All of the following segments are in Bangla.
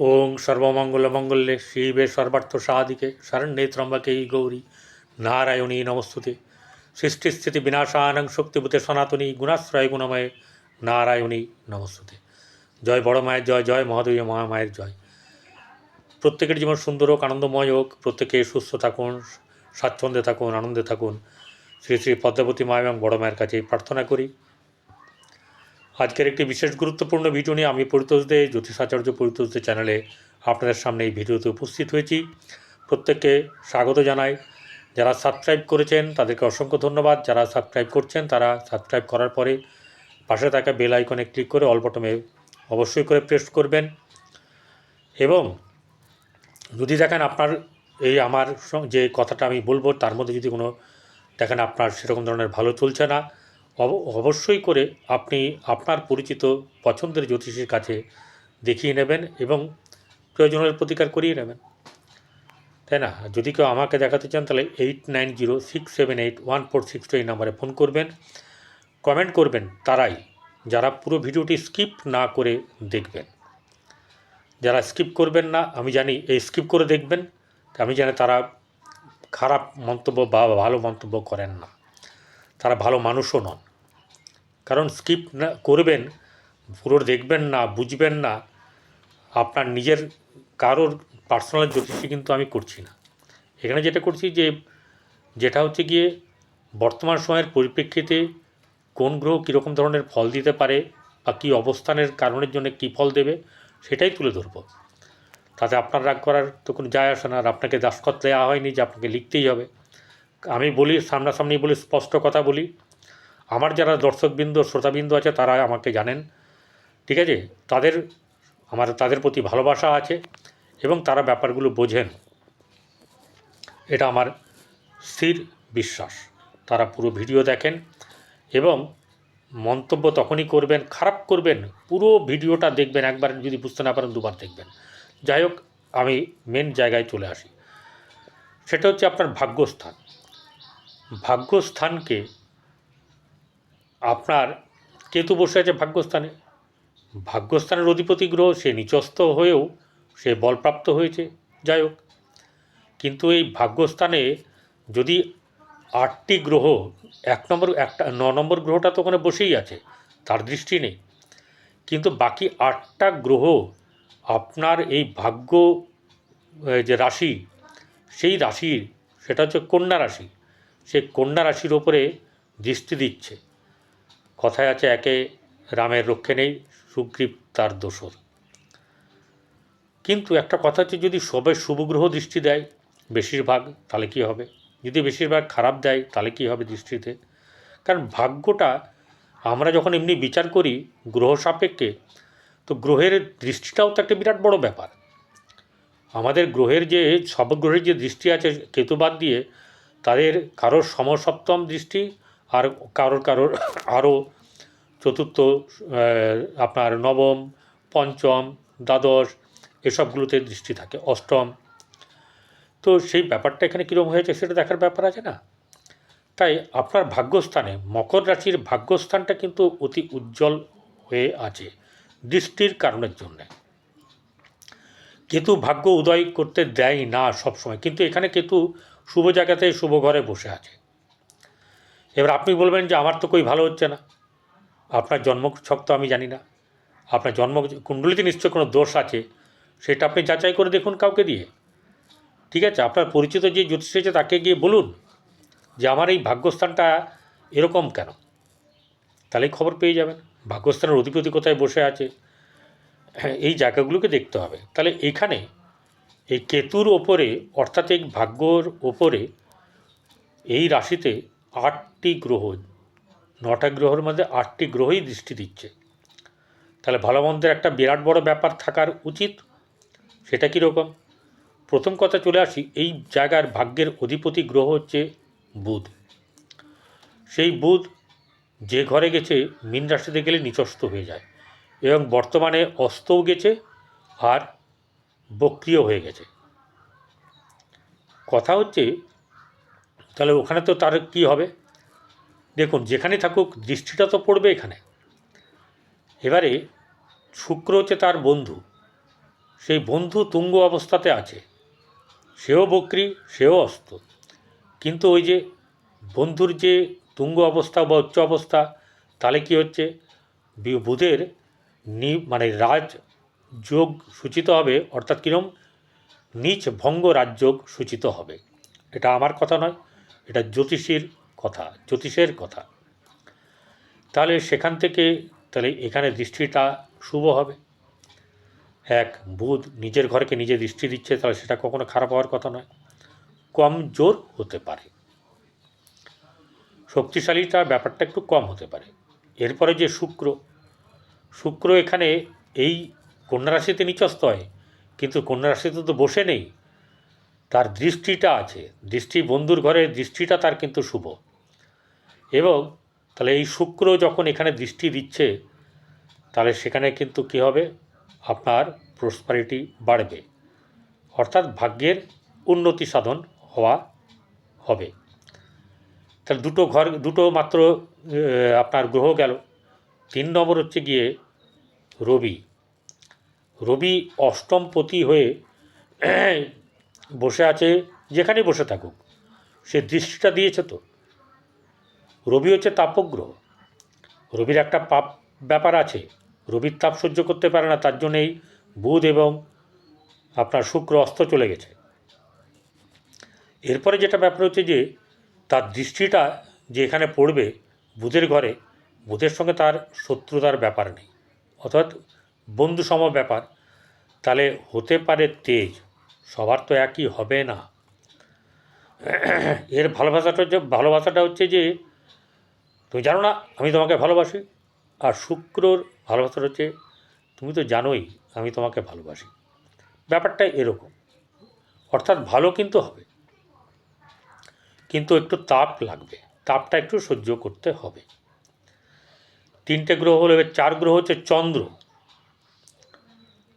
ওং সর্বমঙ্গলমঙ্গলে শিবে সর্বার্থ সাধিকে শরণ্যে ত্রম্বকে গৌরী নারায়ণী নমস্তুতে। সৃষ্টিস্থিতি বিনাশানং শক্তিভূতে সনাতনী গুণাশ্রয় গুণময়ে নারায়ণী নমস্তুতে। জয় বড় মায়ের জয় জয় মহাদেবী মহামায়ের জয়। প্রত্যেকের জীবন সুন্দর হোক, আনন্দময় হোক, প্রত্যেকে সুস্থ থাকুন, স্বাচ্ছন্দ্যে থাকুন, আনন্দে থাকুন। শ্রী শ্রী পদ্মাবতী মা এবং বড় মায়ের কাছে প্রার্থনা করি। আজকের একটি বিশেষ গুরুত্বপূর্ণ ভিডিও নিয়ে আমি পরিতোষ দে জ্যোতিষাচার্য পরিতোষ দে চ্যানেলে আপনাদের সামনে এই ভিডিওতে উপস্থিত হয়েছি। প্রত্যেককে স্বাগত জানাই। যারা সাবস্ক্রাইব করেছেন, তাদেরকে অসংখ্য ধন্যবাদ। যারা সাবস্ক্রাইব করছেন, তারা সাবস্ক্রাইব করার পরে পাশে থাকা বেল আইকনে ক্লিক করে অল বটমে অবশ্যই করে প্রেস করবেন। এবং যদি দেখেন আপনার এই আমার যে কথাটা আমি বলব, তার মধ্যে যদি কোনো দেখেন আপনার সেরকম ধরনের ভালো চলছে না অবশ্যই করে আপনি আপনার পরিচিত পছন্দের জ্যোতিষীর কাছে দেখিয়ে নেবেন এবং প্রয়োজনের প্রতিকার করিয়ে নেবেন। তাই না? যদি কেউ আমাকে দেখাতে চান, তাহলে eight nine zero six seven eight one four six two এই নাম্বারে ফোন করবেন, কমেন্ট করবেন তারাই, যারা পুরো ভিডিওটি স্কিপ না করে দেখবেন। যারা স্কিপ করবেন না, আমি জানি এই স্কিপ করে দেখবেন, আমি জানি তারা খারাপ মন্তব্য বা ভালো মন্তব্য করেন না। তারা ভালো মানুষও নন। কারণ স্কিপ না করবেন পুরো দেখবেন না, বুঝবেন না, আপনার নিজের কারোর পার্সোনাল জ্যোতিষী কিন্তু আমি করছি না। এখানে যেটা করছি যে, যেটা হচ্ছে গিয়ে বর্তমান সময়ের পরিপ্রেক্ষিতে কোন গ্রহ কীরকম ধরনের ফল দিতে পারে বা কী অবস্থানের কারণের জন্য কী ফল দেবে, সেটাই তুলে ধরবো। তাতে আপনার রাগ করার তো কোনো যায় আসে না, আর আপনাকে দাসকত দেওয়া হয়নি যে আপনাকে লিখতেই হবে। আমি বলি, সামনাসামনি বলি, স্পষ্ট কথা বলি। আমার যারা দর্শকবৃন্দ, শ্রোতাবৃন্দ আছে, তারা আমাকে জানেন। ঠিক আছে? তাদের, আমার, তাদের প্রতি ভালোবাসা আছে এবং তারা ব্যাপারগুলো বোঝেন। এটা আমার স্থির বিশ্বাস। তারা পুরো ভিডিও দেখেন এবং মন্তব্য তখনই করবেন, খারাপ করবেন, পুরো ভিডিওটা দেখবেন, একবার যদি বুঝতে না পারেন, দুবার দেখবেন। যাই হোক, আমি মেন জায়গায় চলে আসি। সেটা হচ্ছে আপনার ভাগ্যস্থান। ভাগ্যস্থানকে আপনার কেতু বসে আছে ভাগ্যস্থানে। ভাগ্যস্থানের অধিপতি গ্রহ, সে নিচস্থ হয়েও সে বলপ্রাপ্ত হয়েছে। যাই হোক, কিন্তু এই ভাগ্যস্থানে যদি আটটি গ্রহ, এক নম্বর, একটা, ন নম্বর গ্রহটা তো ওখানে বসেই আছে, তার দৃষ্টি নেই। কিন্তু বাকি আটটা গ্রহ আপনার এই ভাগ্য যে রাশি, সেই রাশির, সেটা হচ্ছে কন্যা রাশি সেই কন্যা রাশির ওপরে দৃষ্টি দিচ্ছে। কথায় আছে, একে রামের রক্ষে নেই, সুগ্রীব তার দোসর কিন্তু একটা কথা হচ্ছে, যদি সবে শুভ গ্রহ দৃষ্টি দেয় বেশিরভাগ, তাহলে কী হবে? যদি বেশিরভাগ খারাপ দেয়, তাহলে কী হবে দৃষ্টিতে? কারণ ভাগ্যটা, আমরা যখন এমনি বিচার করি গ্রহ সাপেক্ষে, তো গ্রহের দৃষ্টিটাও তো একটা বিরাট বড় ব্যাপার। আমাদের গ্রহের যে সব গ্রহের যে দৃষ্টি আছে, কেতু বাদ দিয়ে তাদের কারোর সমসপ্তম দৃষ্টি আর কারোর কারোর আরও চতুর্থ আপনার নবম, পঞ্চম, দ্বাদশ এসবগুলোতে দৃষ্টি থাকে, অষ্টম। তো সেই ব্যাপারটা এখানে কীরকম হয়েছে সেটা দেখার ব্যাপার আছে না? তাই আপনার ভাগ্যস্থানে মকর রাশির ভাগ্যস্থানটা কিন্তু অতি উজ্জ্বল হয়ে আছে দৃষ্টির কারণের জন্যে। কেতু ভাগ্য উদয় করতে দেয় না সবসময়। কিন্তু এখানে কেতু শুভ জায়গাতে শুভ ঘরে বসে আছে। এবার আপনি বলবেন যে, আমার তো কই ভালো হচ্ছে না। আপনার জন্ম ছক তো আমি জানি না। আপনার জন্ম কুণ্ডলিতে নিশ্চয় কোনো দোষ আছে। সেটা আপনি যাচাই করে দেখুন কাউকে দিয়ে। ঠিক আছে? আপনার পরিচিত যে জ্যোতিষ আছে, তাকে গিয়ে বলুন যে, আমার এই ভাগ্যস্থানটা এরকম কেন? তাহলেই খবর পেয়ে যাবেন। ভাগ্যস্থানের অধিপতি কোথায় বসে আছে? এই জায়গাগুলোকে দেখতে হবে। তাহলে এখানে এই কেতুর ওপরে, অর্থাৎ এই ভাগ্যর ওপরে এই রাশিতে আটটি গ্রহ, নটা গ্রহের মধ্যে আটটি গ্রহই দৃষ্টি দিচ্ছে। তাহলে ভালো মন্দের একটা বিরাট বড় ব্যাপার থাকার উচিত, সেটা কীরকম? প্রথম কথা চলে আসি, এই জায়গার ভাগ্যের অধিপতি গ্রহ হচ্ছে বুধ। সেই বুধ যে ঘরে গেছে, মীন রাশিতে গেলে নিচস্ত হয়ে যায়। এবং বর্তমানে অস্তও গেছে আর বক্রিয় হয়ে গেছে। কথা হচ্ছে, তাহলে ওখানে তো তার কী হবে? দেখুন, যেখানে থাকুক দৃষ্টিটা তো পড়বে এখানে। এবারে শুক্র হচ্ছে তার বন্ধু। সেই বন্ধু তুঙ্গ অবস্থাতে আছে। সেও বক্রি, সেও অস্ত। কিন্তু ওই যে বন্ধুর যে তুঙ্গ অবস্থা বা উচ্চ অবস্থা, তাহলে কি হচ্ছে? বুধের নি মানে রাজ যোগ সূচিত হবে, অর্থাৎ কিরম নিচ ভঙ্গ রাজযোগ সূচিত হবে। এটা আমার কথা নয়, এটা জ্যোতিষীর কথা, জ্যোতিষের কথা। তাহলে সেখান থেকে, তাহলে এখানে দৃষ্টিটা শুভ হবে। এক, বুধ নিজের ঘরকে নিজে দৃষ্টি দিচ্ছে, তাহলে সেটা কখনো খারাপ হওয়ার কথা নয়। কম জোর হতে পারে। শক্তিশালীটা ব্যাপারটা একটু কম হতে পারে। এরপরে যে শুক্র শুক্র এখানে এই কন্যা রাশিতে নিচস্ত হয়, কিন্তু কন্যা রাশিতে তো বসে নেই। তার দৃষ্টিটা আছে, দৃষ্টি বন্ধুর ঘরে দৃষ্টিটা তার কিন্তু শুভ। এবং তাহলে এই শুক্র যখন এখানে দৃষ্টি দিচ্ছে, তাহলে সেখানে কিন্তু কী হবে? আপনার প্রসপারিটি বাড়বে। অর্থাৎ ভাগ্যের উন্নতি সাধন হওয়া হবে। তাহলে দুটো ঘর, দুটো মাত্র আপনার গ্রহ গেল। তিন নম্বর হচ্ছে গিয়ে রবি। রবি অষ্টমপতি হয়ে বসে আছে, যেখানেই বসে থাকুক। সে দৃষ্টিটা দিয়েছে তো। রবি হচ্ছে তাপগ্রহ। রবির একটা পাপ ব্যাপার আছে। রবির তাপ সহ্য করতে পারে না, তার জন্যেই বুধ এবং আপনার শুক্র অস্ত চলে গেছে। এরপরে যেটা ব্যাপার হচ্ছে যে, তার দৃষ্টিটা যে এখানে পড়বে বুধের ঘরে বুধের সঙ্গে তার শত্রুতার ব্যাপার নেই। অর্থাৎ বন্ধুসম ব্যাপার। তাহলে হতে পারে তেজ, সবার তো একই হবে না। এর ভালোবাসাটা হচ্ছে ভালোবাসাটা হচ্ছে যে, তুমি জানো না, আমি তোমাকে ভালোবাসি। আর শুক্রর ভালোবাসাটা হচ্ছে, তুমি তো জানোই, আমি তোমাকে ভালোবাসি। ব্যাপারটা এরকম। অর্থাৎ ভালো কিন্তু হবে। কিন্তু একটু তাপ লাগবে। তাপটা একটু সহ্য করতে হবে। তিনটে গ্রহ হলো, এবার চার গ্রহ হচ্ছে চন্দ্র।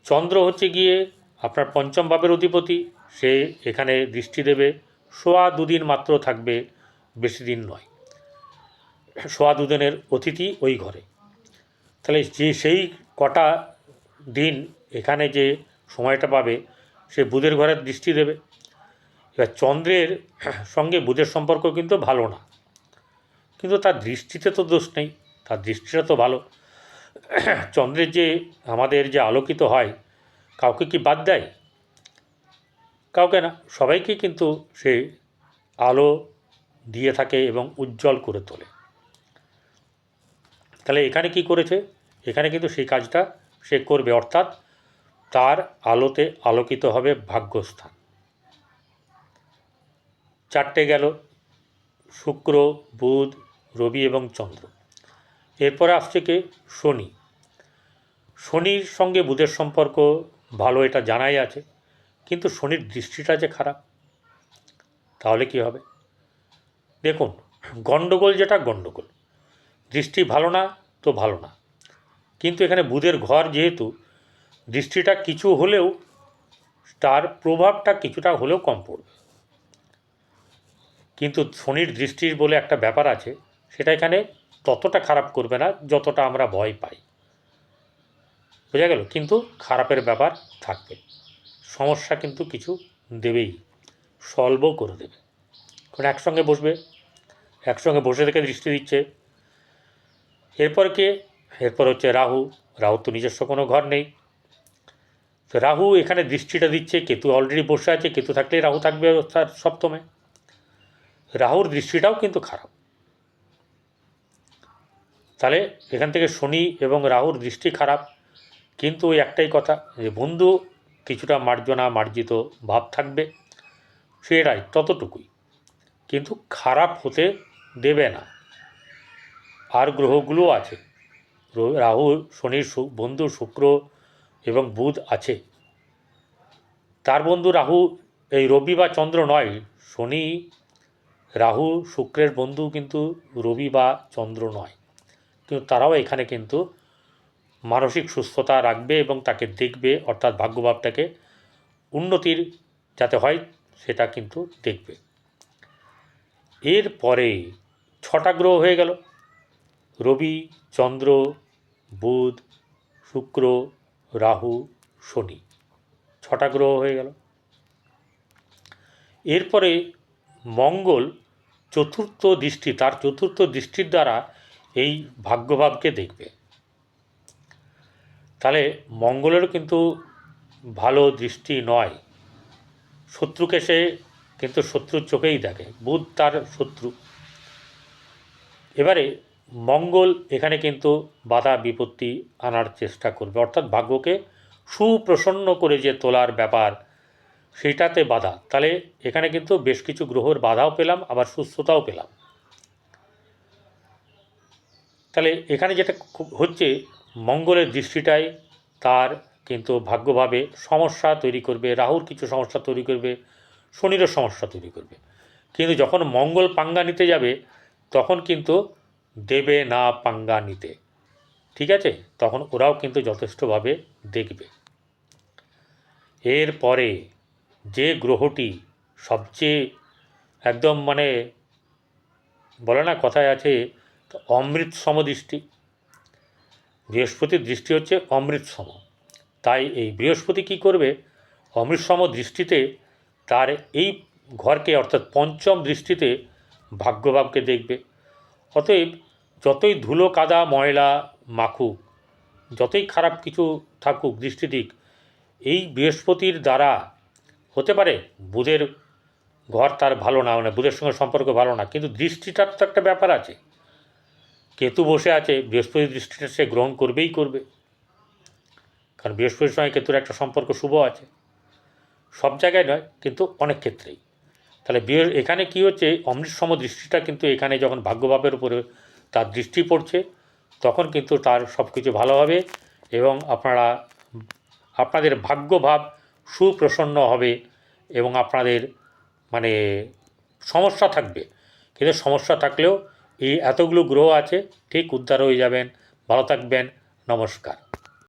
চন্দ্র হচ্ছে গিয়ে আপনার পঞ্চম ভাবের অধিপতি, সে এখানে দৃষ্টি দেবে, সোয়া দুদিন মাত্র থাকবে, বেশি দিন নয়। সোয়া দুদিনের অতিথি ওই ঘরে। তাহলে যে সেই কটা দিন এখানে যে সময়টা পাবে, সে বুধের ঘরে দৃষ্টি দেবে। এবার চন্দ্রের সঙ্গে বুধের সম্পর্ক কিন্তু ভালো না। কিন্তু তার দৃষ্টিতে তো দোষ নেই। তার দৃষ্টিটা তো ভালো। চন্দ্রের যে আমাদের যে আলোকিত হয়, কাউকে কি বাদ দেয়? কাউকে না, সবাইকে কিন্তু সে আলো দিয়ে থাকে এবং উজ্জ্বল করে তোলে। তাহলে এখানে কি করেছে? এখানে কিন্তু সেই কাজটা সে করবে, অর্থাৎ তার আলোতে আলোকিত হবে ভাগ্যস্থান। চারটে গেল, শুক্র, বুধ, রবি এবং চন্দ্র। এরপরে আসছে কে? শনি। শনির সঙ্গে বুধের সম্পর্ক ভালো এটা জানাই আছে, কিন্তু শনির দৃষ্টিটা যে খারাপ, তাহলে কি হবে? দেখুন, গণ্ডগোল যেটা গণ্ডগোল। দৃষ্টি ভালো না তো ভালো না। কিন্তু এখানে বুধের ঘর যেহেতু, দৃষ্টিটা কিছু হলেও তার প্রভাবটা কিছুটা হলেও কম পড়বে। কিন্তু শনির দৃষ্টির বলে একটা ব্যাপার আছে, সেটা এখানে ততটা খারাপ করবে না যতটা আমরা ভয় পাই। বোঝা গেল? কিন্তু খারাপের ব্যাপার থাকবে। সমস্যা কিন্তু কিছু দেবেই। সলভও করে দেবে। কারণ একসঙ্গে বসবে, একসঙ্গে বসে থেকে দৃষ্টি দিচ্ছে। এরপর কে? এরপর হচ্ছে রাহু। রাহু তো নিজস্ব কোনো ঘর নেই। তো রাহু এখানে দৃষ্টিটা দিচ্ছে, কেতু অলরেডি বসে আছে, কেতু থাকলেই রাহু থাকবে তার সপ্তমে। রাহুর দৃষ্টিটাও কিন্তু খারাপ। তাহলে এখান থেকে শনি এবং রাহুর দৃষ্টি খারাপ। কিন্তু ওই একটাই কথা যে বন্ধু কিছুটা মার্জনা, মার্জিত ভাব থাকবে। সেটাই ততটুকুই। কিন্তু খারাপ হতে দেবে না। আর গ্রহগুলো আছে। রাহু শনির বন্ধু, শুক্র এবং বুধ আছে। তার বন্ধু রাহু, এই রবি বা চন্দ্র নয়। শনি, রাহু, শুক্রের বন্ধু কিন্তু রবি বা চন্দ্র নয়। কিন্তু তারাও এখানে কিন্তু মানসিক সুস্থতা রাখবে এবং তাকে দেখবে, অর্থাৎ ভাগ্যভাবটাকে উন্নতির যাতে হয় সেটা কিন্তু দেখবে। এরপরে ছটা গ্রহ হয়ে গেল। রবি, চন্দ্র, বুধ, শুক্র, রাহু, শনি। ছটা গ্রহ হয়ে গেল। এরপরে মঙ্গল চতুর্থ দৃষ্টি, তার চতুর্থ দৃষ্টির দ্বারা এই ভাগ্যভাবকে দেখবে। তাহলে মঙ্গলেরও কিন্তু ভালো দৃষ্টি নয়। শত্রুকে সে কিন্তু শত্রুর চোখেই দেখে, বুধ তার শত্রু। এবারে মঙ্গল এখানে কিন্তু বাধা বিপত্তি আনার চেষ্টা করবে। অর্থাৎ ভাগ্যকে সুপ্রসন্ন করে যে তোলার ব্যাপার সেটাতে বাধা। তাহলে এখানে কিন্তু বেশ কিছু গ্রহর বাধাও পেলাম, আবার সুস্থতাও পেলাম। তাহলে এখানে যেটা হচ্ছে, মঙ্গলের দৃষ্টিটাই তার কিন্তু ভাগ্যভাবে সমস্যা তৈরি করবে, রাহুর কিছু সমস্যা তৈরি করবে, শনিরও সমস্যা তৈরি করবে। কিন্তু যখন মঙ্গল পাঙ্গা নিতে যাবে, তখন কিন্তু দেবে না পাঙ্গা নিতে। ঠিক আছে? তখন ওরাও কিন্তু যথেষ্টভাবে দেখবে। এরপরে যে গ্রহটি সবচেয়ে একদম মানে বলে না, কথায় আছে অমৃত সমদৃষ্টি বৃহস্পতির দৃষ্টি হচ্ছে অমৃত সম। তাই এই বৃহস্পতি কি করবে? অমৃতসম দৃষ্টিতে তার এই ঘরকে, অর্থাৎ পঞ্চম দৃষ্টিতে ভাগ্যভাবকে দেখবে। অতএব যতই ধুলো, কাদা, ময়লা মাখুক, যতই খারাপ কিছু থাকুক, দৃষ্টি দিক, এই বৃহস্পতির দ্বারা হতে পারে বুধের ঘর তার ভালো না মানে বুধের সঙ্গে সম্পর্ক ভালো না, কিন্তু দৃষ্টিটার তো একটা ব্যাপার আছে। কেতু বসে আছে, বৃহস্পতি দৃষ্টিটা সে গ্রহণ করবেই করবে। কারণ বৃহস্পতির সঙ্গে কেতুর একটা সম্পর্ক শুভ আছে। সব জায়গায় নয়, কিন্তু অনেক ক্ষেত্রেই। তাহলে এখানে কি হচ্ছে, অমৃতসম দৃষ্টিটা কিন্তু এখানে যখন ভাগ্যভাবের উপরে তার দৃষ্টি পড়ছে, তখন কিন্তু তার সব কিছু ভালো হবে এবং আপনারা আপনাদের ভাগ্যভাব সুপ্রসন্ন হবে এবং আপনাদের মানে সমস্যা থাকবে। কিন্তু সমস্যা থাকলেও এই এতগুলো গ্রহ আছে ঠিক উদ্ধার হয়ে যাবেন। ভালো থাকবেন নমস্কার।